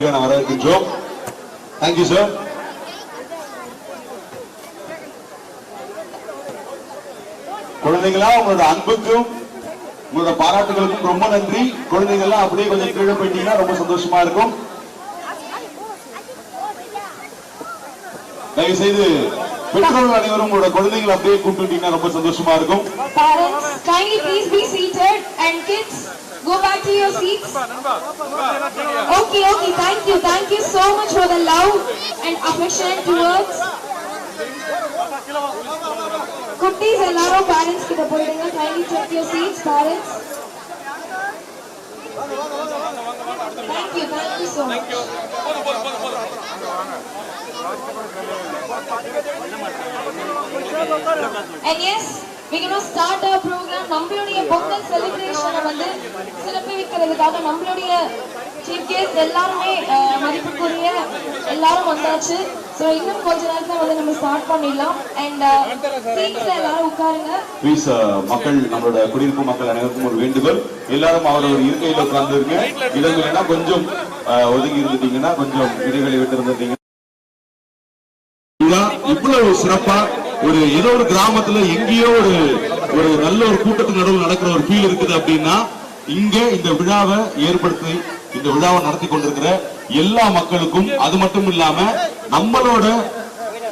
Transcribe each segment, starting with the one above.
நான் வரவேற்கின்றோம் thank you sir குழந்தைங்களா உங்களோட அன்புக்கும் உங்களோட பாராட்டுகளுக்கும் ரொம்ப நன்றி. குழந்தைங்கள்லாம் அப்படியே கொஞ்சம் கீழே போயிட்டீங்கன்னா ரொம்ப சந்தோஷமா இருக்கும். தயவு செய்து பெற்றோர்கள் அனைவரும் உங்களோட குழந்தைங்களை அப்படியே கூப்பிட்டுட்டீங்கன்னா ரொம்ப சந்தோஷமா இருக்கும் Parents, kindly please be seated and kids, go back to your seats. Okay, okay, thank you, thank you so much for the love and affection towards. குட்டீஸ் எல்லாரும் பேரண்ட்ஸ் கிட்ட போயிடுங்க kindly take your seats parents. Thank you, thank you so much. And yes, we're going to start our program. நம்மளுடைய பொங்கல் செலிப்ரேஷனை வந்து சிறப்பிக்கிறதுக்காக நம்மளுடைய chief guest எல்லாருமே அஹ், மதிப்புக்குரிய எல்லாரும் வந்தாச்சு. ஸோ இன்னும் கொஞ்ச நேரத்துல வந்து நம்ம ஸ்டார்ட் பண்ணிடலாம். அண்ட் சீட்ஸ்ல எல்லாரும் உட்காருங்க. ப்ளீஸ் மக்கள் நம்மளோட குடியிருப்பு மக்கள் அனைவருக்கும் ஒரு வேண்டுகோள். எல்லாரும் அவர் ஒரு இருக்கையில உட்கார்ந்து இருக்கு இடங்கள் கொஞ்சம் ஒதுங்கி இருந்துட்டீங்கன்னா கொஞ்சம் இடைவெளி விட்டு இருந்துட்டீங்க இவ்வளவு சிறப்பா ஒரு ஏதோ ஒரு கிராமத்துல எங்கேயோ ஒரு ஒரு நல்ல ஒரு கூட்டத்துக்கு நடுவில் நடக்கிற ஒரு ஃபீல் இருக்குது அப்படின்னா இங்க இந்த விழாவை ஏற்படுத்தி இந்த விழாவை நடத்தி கொண்டிருக்கிற எல்லா மக்களுக்கும் அது மட்டும் இல்லாம நம்மளோட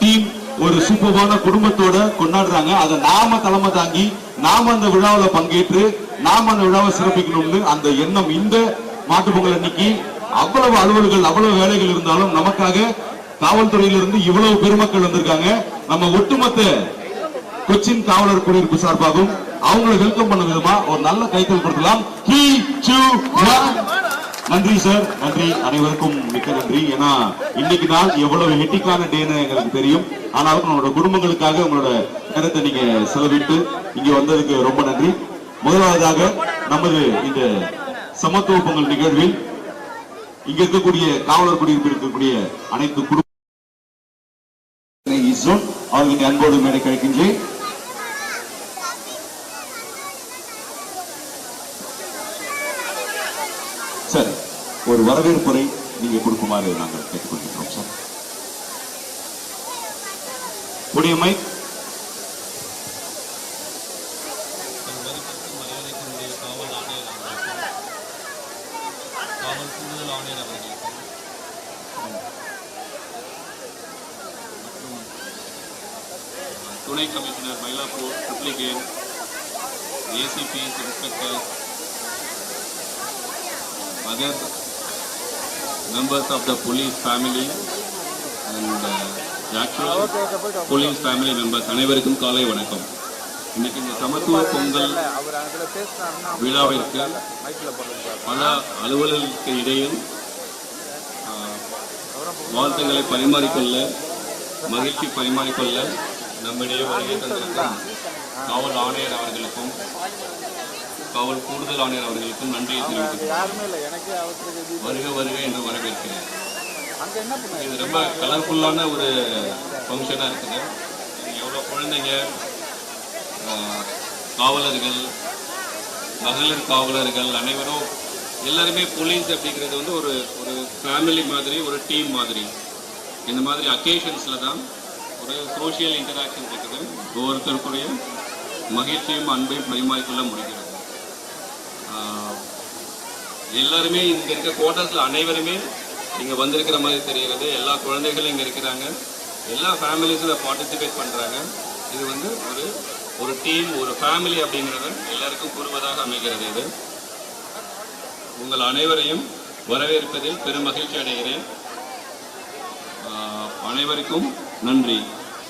டீம் ஒரு சூப்பரான குடும்பத்தோட கொண்டாடுறாங்க. அதை நாம தலைமை தாங்கி நாம அந்த விழாவில் பங்கேற்று நாம அந்த விழாவை சிறப்பிக்கணும்னு அந்த எண்ணம் இந்த மாட்டுப் பொங்கல் அன்னைக்கு அவ்வளவு அலுவல்கள் அவ்வளவு வேலைகள் இருந்தாலும் நமக்காக காவல்துறையிலிருந்து இவ்வளவு பெருமக்கள் வந்திருக்காங்க. நம்ம ஒட்டுமொத்த கொச்சின் காவலர் குடியிருப்பு சார்பாகவும் அவங்களை வெல்கம் பண்ண விதமா ஒரு நல்ல கைத்தல் கொடுக்கலாம் நன்றி சார் நன்றி. அனைவருக்கும் மிக்க நன்றி. ஏன்னா இன்னைக்கு நாள் எவ்வளவு ஹெட்டிக்கான டேன்னு எங்களுக்கு தெரியும். ஆனாலும் நம்மளோட குடும்பங்களுக்காக உங்களோட நேரத்தை நீங்க செலவிட்டு இங்க வந்ததுக்கு ரொம்ப நன்றி. முதலாவதாக நமது இந்த சமத்துவ பொங்கல் நிகழ்வில் இங்க இருக்கக்கூடிய காவலர் குடியிருப்பில் இருக்கக்கூடிய அனைத்து குடும்ப அவர்களுக்கு அன்போடு மேடை கிடைக்கின்றேன். சார் ஒரு வரவேற்புரை நீங்க கொடுக்குமாறு நாங்கள் கேட்டுக்கொள்கிறோம் சார். புனியமை மைக் மதிப்பிற்கும் மரியாதைக்குரிய காவல் ஆணையர் அவர்களுக்கும் காவல் கூடுதல் ஆணையர் அவர்களுக்கும் மற்றும் துணை commissioner Mylapore Triplicane ACP inspector other members of the police family and uh, police actual police family members அனைவருக்கும் காலை வணக்கம். இன்னைக்கு இந்த சமத்துவ பொங்கல் விழாவிற்கு பல அலுவலர்களுக்கு இடையில் வாழ்த்துக்களை பரிமாறிக்கொள்ள மகிழ்ச்சி பரிமாறிக்கொள்ள நம்மிடையே வருகை தந்திருக்கும் காவல் ஆணையர் அவர்களுக்கும் காவல் கூடுதல் ஆணையர் அவர்களுக்கும் நன்றியை தெரிவித்துள்ளேன் வருக வருக என்று வரவேற்கிறேன். இது ரொம்ப கலர்ஃபுல்லான ஒரு ஃபங்க்ஷனாக இருக்குது. எவ்வளோ குழந்தைங்க ஆஹ், காவலர்கள் மகளிர் காவலர்கள் அனைவரும் எல்லாருமே போலீஸ் அப்படிங்கிறது வந்து ஒரு ஒரு ஃபேமிலி மாதிரி ஒரு டீம் மாதிரி. இந்த மாதிரி அக்கேஷன்ஸில் தான் ஒரு சோஷியல் இன்டராக்ஷன் இருக்குது. ஒவ்வொருத்தருக்குடைய மகிழ்ச்சியும் அன்பையும் பரிமாறிக்கொள்ள முடிகிறது. எல்லாருமே இங்கே இருக்க குவார்டர்ஸில் அனைவருமே இங்கே வந்திருக்கிற மாதிரி தெரிகிறது. எல்லா குழந்தைகளும் இங்கே இருக்கிறாங்க. எல்லா ஃபேமிலிஸும் பார்ட்டிசிபேட் பண்ணுறாங்க இது வந்து ஒரு ஒரு டீம் ஒரு ஃபேமிலி அப்படிங்கிறத எல்லாருக்கும் கூறுவதாக அமைகிறது இது. உங்கள் அனைவரையும் வரவேற்பதில் பெரும் மகிழ்ச்சி அடைகிறேன். அனைவருக்கும் நன்றி.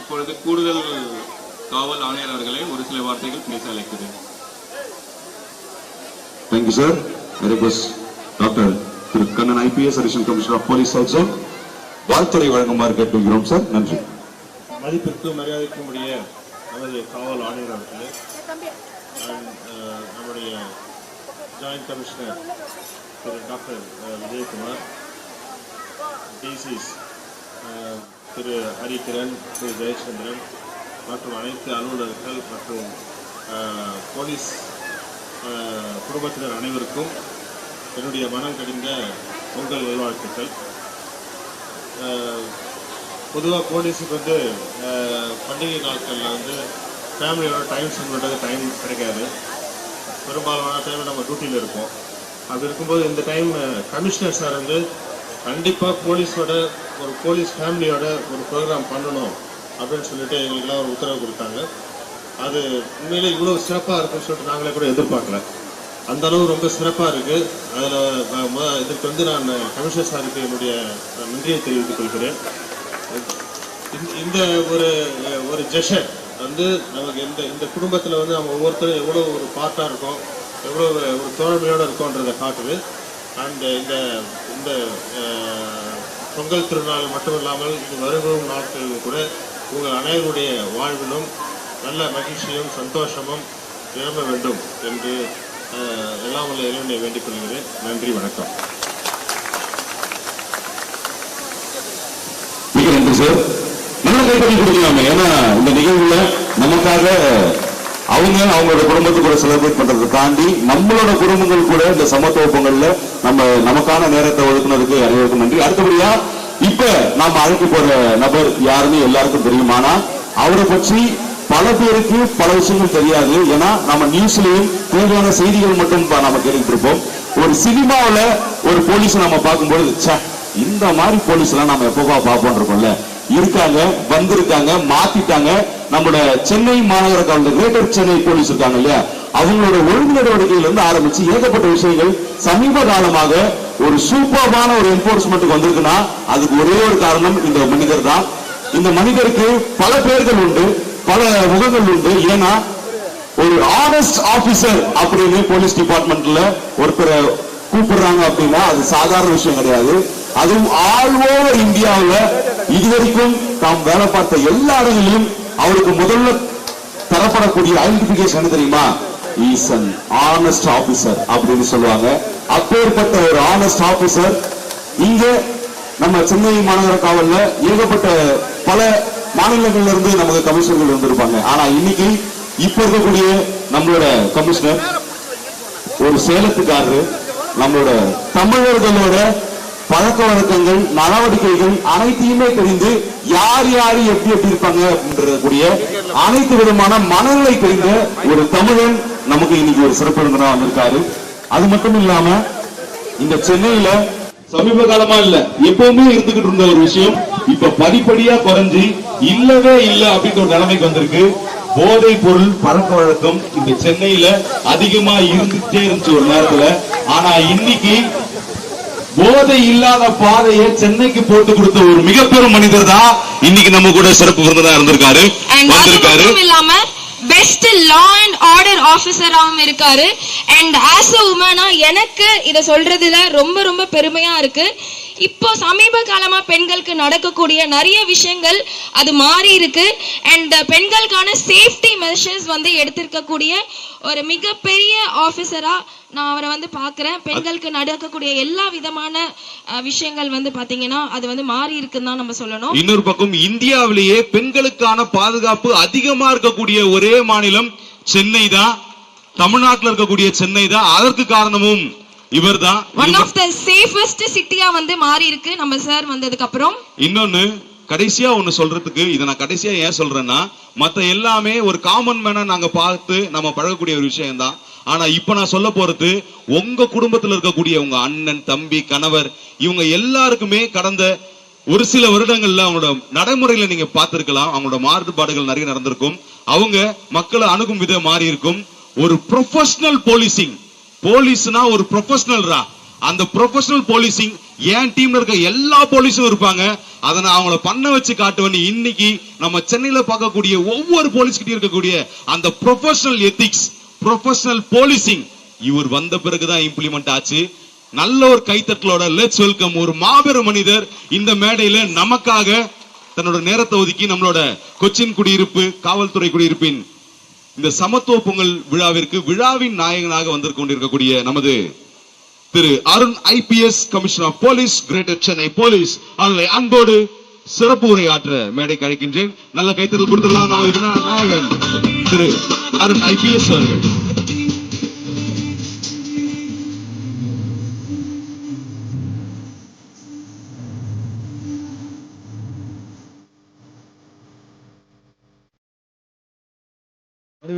இப்பொழுது கூடுதல் காவல் ஆணையர் அவர்களை ஒரு சில வார்த்தைகள் பேச அழைக்கிறேன். Thank you sir request doctor Thiru Kannan IPS additional commissioner of police also வாழ்த்துறை வழங்குமாறு கேட்டுக்கிறோம் சார் நன்றி. மதிப்பிற்கு மரியாதைக்கும் உடைய நமது காவல் ஆணையர் அவர்களே நம்முடைய joint commissioner Thiru doctor Vijayakumar DCs Thiru Harikiran Thiru Jayachandran மற்றும் அனைத்து அலுவலர்கள் மற்றும் போலீஸ் குடும்பத்தினர் அனைவருக்கும் என்னுடைய மனம் கடிந்த பொங்கல் நல்வாழ்த்துக்கள். பொதுவாக போலீஸுக்கு வந்து பண்டிகை நாட்களில் வந்து ஃபேமிலியோட டைம் ஸ்பெண்ட் பண்ணுறது டைம் கிடைக்காது. பெரும்பாலான டைமில் நம்ம டியூட்டியில் இருப்போம். அப்படி இருக்கும்போது இந்த டைம் கமிஷனர் சார் வந்து கண்டிப்பாக போலீஸோட ஒரு போலீஸ் ஃபேமிலியோட ஒரு ப்ரோக்ராம் பண்ணணும் அப்படின்னு சொல்லிட்டு எங்களுக்கெல்லாம் ஒரு உத்தரவு கொடுத்தாங்க. அது உண்மையிலே இவ்வளோ சிறப்பாக இருக்குன்னு சொல்லிட்டு நாங்களே கூட எதிர்பார்க்கல. அந்த அளவு ரொம்ப சிறப்பாக இருக்கு. அதில் இதுக்கு வந்து நான் கமிஷனர் சாருக்கு என்னுடைய நன்றியை தெரிவித்துக் கொள்கிறேன். இந்த- இந்த ஒரு ஒரு ஜெஷன் வந்து நமக்கு இந்த இந்த குடும்பத்தில் வந்து நம்ம ஒவ்வொருத்தரும் எவ்வளோ ஒரு பார்ட்டாக இருக்கோம் எவ்வளோ ஒரு தோழமையோடு இருக்கோன்றதை காட்டுது. அண்ட் இந்த இந்த பொங்கல் திருநாள் மட்டும் இல்லாமல் இது வருகும் நாட்களில் கூட உங்கள் அனைவருடைய வாழ்விலும் நல்ல மகிழ்ச்சியும் சந்தோஷமும் நிரம்ப வேண்டும் என்று எல்லாம் உள்ள இறைவனை வேண்டிக் கொள்கிறேன். நன்றி வணக்கம். மிக நன்றி சார். நல்ல கைப்பற்றி கொடுக்கலாமே. ஏன்னா இந்த நிகழ்வுல நமக்காக அவங்க அவங்களோட குடும்பத்து கூட செலிப்ரேட் பண்றதை தாண்டி நம்மளோட குடும்பங்கள் கூட இந்த சமத்துவ பொங்கல்ல நம்ம நமக்கான நேரத்தை ஒதுக்குனதுக்கு அனைவருக்கும் நன்றி. அடுத்தபடியா இப்ப நாம அழைக்க போற நபர் யாருன்னு எல்லாருக்கும் தெரியுமானா அவரை பற்றி பல பேருக்கு பல விஷயங்கள் தெரியாது. ஏன்னா நம்ம நியூஸ்லயும் தேவையான செய்திகள் மட்டும் பா- நாம கேட்டுட்டு இருப்போம். ஒரு சினிமாவில ஒரு போலீஸ் நம்ம பார்க்கும்போது இந்த மாதிரி போலீஸ் எல்லாம் நம்ம எப்பவா பார்ப்போம் இருக்கோம்ல. இருக்காங்க வந்திருக்காங்க மாத்திட்டாங்க. நம்மளோட சென்னை மாநகர காவல் கிரேட்டர் சென்னை போலீஸ் இருக்காங்க இல்லையா? அவங்களோட ஒழுங்கு நடவடிக்கையில இருந்து ஆரம்பிச்சு ஏகப்பட்ட விஷயங்கள். சமீப காலமாக ஒரு சூப்பர்பான ஒரு என்போர்ஸ்மெண்ட்டுக்கு வந்திருக்குன்னா அதுக்கு ஒரே ஒரு காரணம் இந்த மனிதர் தான். இந்த மனிதருக்கு பல பேர்கள் உண்டு பல முகங்கள் உண்டு. ஏன்னா ஒரு ஆனஸ்ட் ஆபீசர் அப்படின்னு போலீஸ் டிபார்ட்மெண்ட்ல ஒருத்தரை கூப்பிடுறாங்க அப்படின்னா அது சாதாரண விஷயம் கிடையாது. அதுவும் ஆல் ஓவர் இந்தியாவில் இதுவரைக்கும் தாம் வேலை பார்த்த எல்லா இடங்களிலும் அவருக்கு முதல்ல தரப்படக்கூடிய ஐடென்டிபிகேஷன் என்ன தெரியுமா? இஸ் அன் ஆனஸ்ட் ஆபீசர் அப்படின்னு சொல்லுவாங்க. அப்பேற்பட்ட ஒரு ஆனஸ்ட் ஆபீசர் இங்க நம்ம சென்னை மாநகர காவல்ல ஏகப்பட்ட பல மாநிலங்கள்ல இருந்து நமக்கு கமிஷனர்கள் வந்திருப்பாங்க. ஆனா இன்னைக்கு இப்ப இருக்கக்கூடிய நம்மளோட கமிஷனர் ஒரு சேலத்துக்காரரு நம்மளோட தமிழர்களோட பழக்க வழக்கங்கள் நடவடிக்கைகள் அனைத்தையுமே தெரிந்து யார் யார் எப்படி எப்படி இருப்பாங்க அப்படின்றக்கூடிய அனைத்து விதமான மனநிலை தெரிந்த ஒரு தமிழன் நமக்கு இன்னைக்கு ஒரு சிறப்பு விருந்தினரா வந்திருக்காரு. அது மட்டும் இல்லாம இந்த சென்னையில சமீப காலமா இல்ல எப்பவுமே இருந்துகிட்டு இருந்த ஒரு விஷயம் இப்ப படிப்படியா குறைஞ்சு இல்லவே இல்ல அப்படின்ற ஒரு நிலைமைக்கு வந்திருக்கு. போதை பொருள் பழக்க வழக்கம் இந்த சென்னையில அதிகமா இருந்துட்டே இருந்துச்சு ஒரு நேரத்துல. ஆனா இன்னைக்கு போதை இல்லாத பாதையை சென்னைக்கு போட்டு கொடுத்த ஒரு மிகப்பெரும் மனிதர் தான் இன்னைக்கு நம்ம கூட சிறப்பு விருந்தினரா இருந்திருக்காரு. வந்திருக்காரு. இல்லாம பெஸ்ட் லா அண்ட் ஆர்டர் ஆபீசராவும் இருக்காரு. அண்ட் ஆஸ் அ உமனா எனக்கு இத சொல்றதுல ரொம்ப ரொம்ப பெருமையா இருக்கு. இப்போ சமீப காலமா பெண்களுக்கு நடக்கக்கூடிய நிறைய விஷயங்கள் அது மாறி இருக்கு. அண்ட் பெண்களுக்கான சேஃப்டி மெஷர்ஸ் வந்து எடுத்திருக்கக்கூடிய ஒரு மிகப்பெரிய ஆபீசரா நான் அவரை வந்து பாக்குறேன் பெண்களுக்கு நடக்கக்கூடிய எல்லா விதமான விஷயங்கள் வந்து பாத்தீங்கன்னா அது வந்து மாறி இருக்குன்னு தான் நம்ம சொல்லணும். இன்னொரு பக்கம் இந்தியாவிலேயே பெண்களுக்கான பாதுகாப்பு அதிகமா இருக்கக்கூடிய ஒரே மாநிலம் சென்னை தான். தமிழ்நாட்டில் இருக்கக்கூடிய சென்னை தான். அதற்கு காரணமும் இவர்தான் ஒன் ஆஃப் த சேஃபஸ்ட் சிட்டியா வந்து மாறி இருக்கு நம்ம சார் வந்ததுக்கு அப்புறம் இன்னொன்னு கடைசியா ஒண்ணு சொல்றதுக்கு இதை நான் கடைசியா ஏன் சொல்றேன்னா மத்த எல்லாமே ஒரு காமன் மேனா நாங்க பார்த்து நம்ம பழகக்கூடிய ஒரு விஷயம் தான் ஆனா இப்ப நான் சொல்ல போறது உங்க குடும்பத்துல இருக்கக்கூடிய உங்க அண்ணன் தம்பி கணவர் இவங்க எல்லாருக்குமே கடந்த ஒரு சில வருடங்கள்ல அவங்களோட நடைமுறையில நீங்க பார்த்திருக்கலாம். அவங்களோட மாறுபாடுகள் நிறைய நடந்திருக்கும். அவங்க மக்களை அணுகும் விதம் மாறி இருக்கும் ஒரு ப்ரொஃபஷனல் போலீசிங் போலீஸ்னா ஒரு ப்ரொஃபஷனல்ரா அந்த ப்ரொஃபஷனல் போலீசிங் என் டீம்ல இருக்க எல்லா போலீஸும் இருப்பாங்க. அதை நான் அவங்கள பண்ண வச்சு காட்டுவேன் இன்னைக்கு நம்ம சென்னையில பார்க்கக்கூடிய ஒவ்வொரு போலீஸ்கிட்டயும் இருக்கக்கூடிய அந்த ப்ரொஃபஷனல் எத்திக்ஸ் ப்ரொஃபஷனல் போலீசிங் இவர் வந்த பிறகுதான் இம்ப்ளிமெண்ட் ஆச்சு. நல்ல ஒரு கைத்தட்டலோட லெட்ஸ் வெல்கம் ஒரு மாபெரும் மனிதர் இந்த மேடையில நமக்காக தன்னோட நேரத்தை ஒதுக்கி நம்மளோட கொச்சின் குடியிருப்பு காவல்துறை குடியிருப்பின் இந்த சமத்துவ பொங்கல் விழாவிற்கு விழாவின் நாயகனாக வந்திருக்க கொண்டிருக்கக்கூடிய நமது Thiru Arun IPS commissioner of police greater Chennai police. அவர்களை அன்போடு சிறப்பு உரையாற்ற மேடைக்கு அழைக்கின்றேன். நல்ல கைத்தறி கொடுத்துடலாம். நான் நாயகன் திரு அருண் ஐபிஎஸ் அவர்கள்.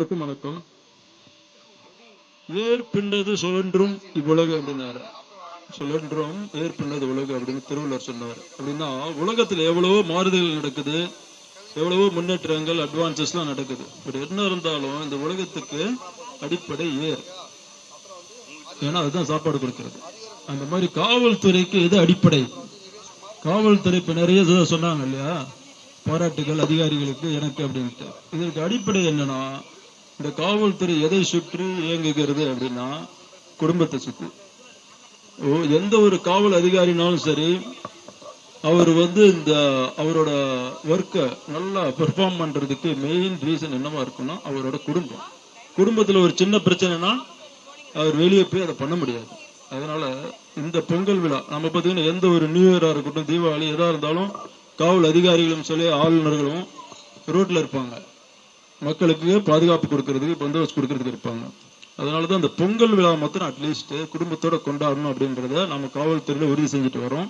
அனைவருக்கும் வணக்கம். ஏர் பின்னது சுழன்றும் இவ்வுலகு அப்படின்னாரு. சுழன்றும் ஏர் பின்னது உலகு அப்படின்னு திருவள்ளுவர் சொன்னார். அப்படின்னா உலகத்துல எவ்வளவோ மாறுதல்கள் நடக்குது எவ்வளவோ முன்னேற்றங்கள் அட்வான்சஸ் எல்லாம் நடக்குது. பட் என்ன இருந்தாலும் இந்த உலகத்துக்கு அடிப்படை ஏர். ஏன்னா அதுதான் சாப்பாடு கொடுக்கிறது. அந்த மாதிரி காவல்துறைக்கு இது அடிப்படை? காவல்துறை இப்ப நிறைய சொன்னாங்க இல்லையா? பாராட்டுகள் அதிகாரிகளுக்கு எனக்கு அப்படின்ட்டு. இதற்கு அடிப்படை என்னன்னா இந்த காவல்துறை எதை சுற்றி இயங்குகிறது அப்படின்னா குடும்பத்தை சுற்றி ஓ எந்த ஒரு காவல் அதிகாரினாலும் சரி அவர் வந்து இந்த அவரோட ஒர்க்கை நல்லா பெர்ஃபார்ம் பண்றதுக்கு மெயின் ரீசன் என்னவா இருக்குன்னா அவரோட குடும்பம். குடும்பத்துல ஒரு சின்ன பிரச்சனைனா அவர் வெளியே போய் அதை பண்ண முடியாது. அதனால இந்த பொங்கல் விழா நம்ம பார்த்தீங்கன்னா எந்த ஒரு நியூ இயராக இருக்கட்டும் தீபாவளி எதா இருந்தாலும் காவல் அதிகாரிகளும் சொல்லி ஆளுநர்களும் ரோட்ல இருப்பாங்க. மக்களுக்கு பாதுகாப்பு கொடுக்கறதுக்கு பந்தோபஸ்து கொடுக்கறதுக்கு இருப்பாங்க. அதனால தான் அந்த பொங்கல் விழா மாத்திரம் அட்லீஸ்ட் குடும்பத்தோட கொண்டாடணும் அப்படின்றத நம்ம காவல்துறையில உறுதி செஞ்சுட்டு வரோம்.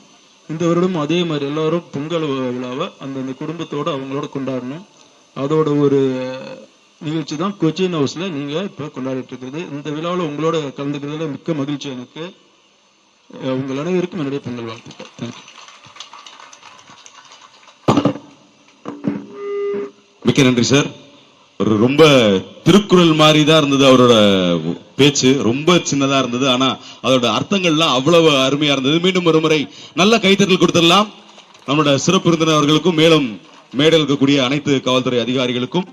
இந்த வருடமும் அதே மாதிரி எல்லாரும் பொங்கல் விழாவை அந்தந்த குடும்பத்தோட அவங்களோட கொண்டாடணும். அதோட ஒரு நிகழ்ச்சி தான் கொச்சின் ஹவுஸ்ல நீங்க இப்ப கொண்டாடிட்டு இருக்கிறது. இந்த விழாவில் உங்களோட கலந்துக்கிறதுல மிக்க மகிழ்ச்சி எனக்கு. உங்கள் அனைவருக்கும் என்னுடைய பொங்கல் வாழ்த்துக்கள். தேங்க்யூ மிக்க நன்றி சார். ஒரு ரொம்ப திருக்குறள் மாதிரி தான் இருந்தது அவரோட பேச்சு. ரொம்ப சின்னதா இருந்தது. ஆனா அதோட அர்த்தங்கள்லாம் அவ்வளவு அருமையா இருந்தது. மீண்டும் ஒரு முறை நல்ல கைத்தட்டல் கொடுத்துடலாம். நம்மளோட சிறப்பு விருந்தினர் அவர்களுக்கும் மேலும் மேடல் இருக்கக்கூடிய அனைத்து காவல்துறை அதிகாரிகளுக்கும்.